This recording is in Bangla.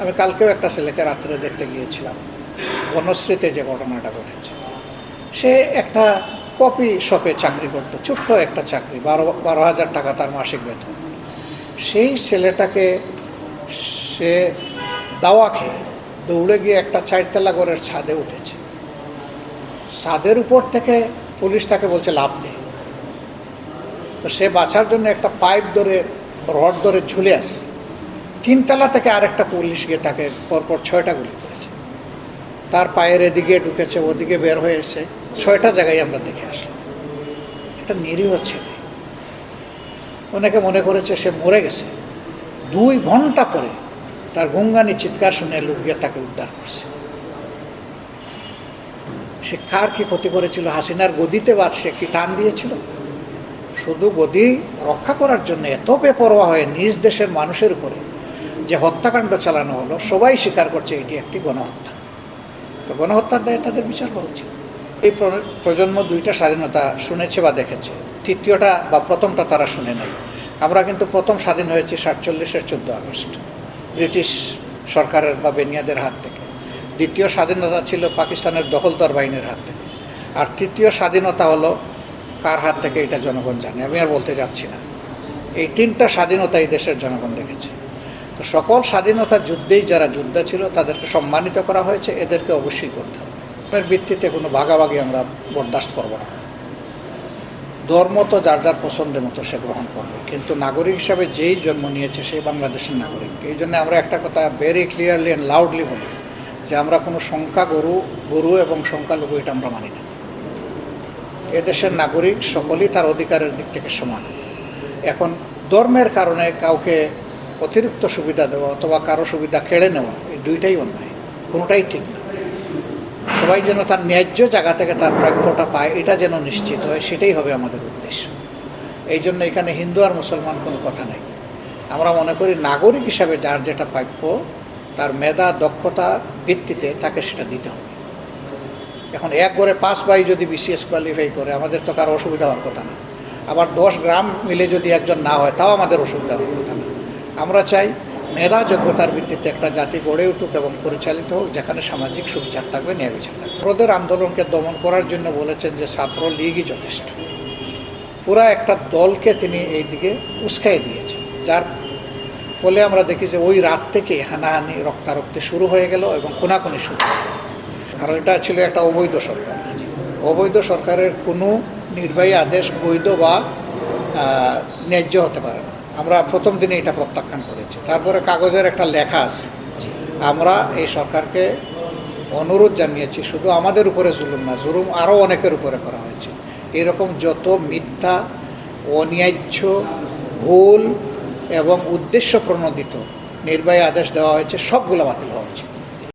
আমি কালকেও একটা ছেলেকে রাত্রে দেখতে গিয়েছিলাম, বনশ্রীতে যে ঘটনাটা ঘটেছে। সে একটা কপি শপে চাকরি করতো, ছোট্ট একটা চাকরি, বারো বারো হাজার টাকা তার মাসিক বেতন। সেই ছেলেটাকে সে দাওয়া খেয়ে দৌড়ে গিয়ে একটা চারতলা ঘরের ছাদে উঠেছে। ছাদের উপর থেকে পুলিশ তাকে বলছে লাভ দে। তো সে বাঁচার জন্য একটা পাইপ ধরে, রড ধরে ঝুলে আসে। তিনতলা থেকে আরেকটা পুলিশ গিয়ে তাকে পরপর ছয়টা গুলি করেছে। তার পায়ের এদিকে ঢুকেছে, ওদিকে বের হয়ে এসে ছয়টা জায়গায় আমরা দেখে আসলাম। এটা নিরীহ ছেলে। অনেকে মনে করেছে সে মরে গেছে। দুই ঘণ্টা পরে তার গঙ্গানি চিৎকার শুনে লোক গিয়ে তাকে উদ্ধার করছে। সে কার কি ক্ষতি করেছিল, হাসিনার গদিতে বাদ সে কি টান দিয়েছিল? শুধু গদি রক্ষা করার জন্য এত বেপরোয়া হয়ে নিজ দেশের মানুষের উপরে যে হত্যাকাণ্ড চালানো হলো, সবাই স্বীকার করছে এটি একটি গণহত্যা। তো গণহত্যার দায়ে তাদের বিচার হওয়া উচিত এই প্রজন্ম দুইটা স্বাধীনতা শুনেছে বা দেখেছে। তৃতীয়টা বা প্রথমটা তারা শুনে নাই আমরা কিন্তু প্রথম স্বাধীন হয়েছি সাতচল্লিশের চোদ্দ আগস্ট, ব্রিটিশ সরকারের বা বেনিয়াদের হাত থেকে। দ্বিতীয় স্বাধীনতা ছিল পাকিস্তানের দখলদার বাহিনীর হাত থেকে। আর তৃতীয় স্বাধীনতা হলো কার হাত থেকে, এটা জনগণ জানে। আমি আর বলতে যাচ্ছি না। এই তিনটা স্বাধীনতা এই দেশের জনগণ দেখেছে। তো সকল স্বাধীনতা যুদ্ধেই যারা যোদ্ধা ছিল, তাদেরকে সম্মানিত করা হয়েছে। এদেরকে অবশ্যই করতে হবে। ধর্মের ভিত্তিতে কোনো ভাগাভাগি আমরা বরদাস্ত করব না। ধর্ম তো যার যার পছন্দের মতো সে গ্রহণ করবে। কিন্তু নাগরিক হিসাবে যেই জন্ম নিয়েছে সেই বাংলাদেশের নাগরিক। এই জন্য আমরা একটা কথা ভেরি ক্লিয়ারলি অ্যান্ড লাউডলি বলি যে আমরা কোনো সংখ্যা গরু গরু এবং সংখ্যালঘু এটা আমরা মানি না। এদেশের নাগরিক সকলেই তার অধিকারের দিক থেকে সমান। এখন ধর্মের কারণে কাউকে অতিরিক্ত সুবিধা দেওয়া অথবা কারও সুবিধা কেড়ে নেওয়া, এই দুইটাই অন্যায়। কোনোটাই ঠিক না। সবাই যেন তার ন্যায্য জায়গা থেকে তার প্রাপ্যটা পায়, এটা যেন নিশ্চিত হয়, সেটাই হবে আমাদের উদ্দেশ্য। এই জন্য এখানে হিন্দু আর মুসলমান কোনো কথা নেই। আমরা মনে করি নাগরিক হিসাবে যার যেটা প্রাপ্য, তার মেধা দক্ষতার ভিত্তিতে তাকে সেটা দিতে হবে। এখন এক করে পাঁচ বাই যদি বিসিএস কোয়ালিফাই করে, আমাদের তো কারও অসুবিধা হওয়ার কথা না। আবার দশ গ্রাম মিলে যদি একজন না হয়, তাও আমাদের অসুবিধা হওয়ার কথা না। আমরা চাই মেধা যোগ্যতার ভিত্তিতে একটা জাতি গড়ে উঠুক এবং পরিচালিত হোক, যেখানে সামাজিক সুবিচার থাকবে, ন্যায় বিচার থাকবে। ওদের আন্দোলনকে দমন করার জন্য বলেছেন যে ছাত্র লীগই যথেষ্ট। পুরা একটা দলকে তিনি এই দিকে উস্কাই দিয়েছেন, যার ফলে আমরা দেখি যে ওই রাত থেকে হানাহানি, রক্তারক্তি শুরু হয়ে গেল এবং কোনাকুনি শুরু। কারণ এটা ছিল একটা অবৈধ সরকার। অবৈধ সরকারের কোনো নির্বাহী আদেশ বৈধ বা ন্যায্য হতে পারে না। আমরা প্রথম দিনে এটা প্রত্যাখ্যান করেছি। তারপরে কাগজের একটা লেখা আছে। আমরা এই সরকারকে অনুরোধ জানিয়েছি, শুধু আমাদের উপরে জুলুম না, জুলুম আরও অনেকের উপরে করা হয়েছে। এরকম যত মিথ্যা, অন্যায্য, ভুল এবং উদ্দেশ্য প্রণোদিত নির্বাহী আদেশ দেওয়া হয়েছে, সবগুলো বাতিল হওয়া উচিত।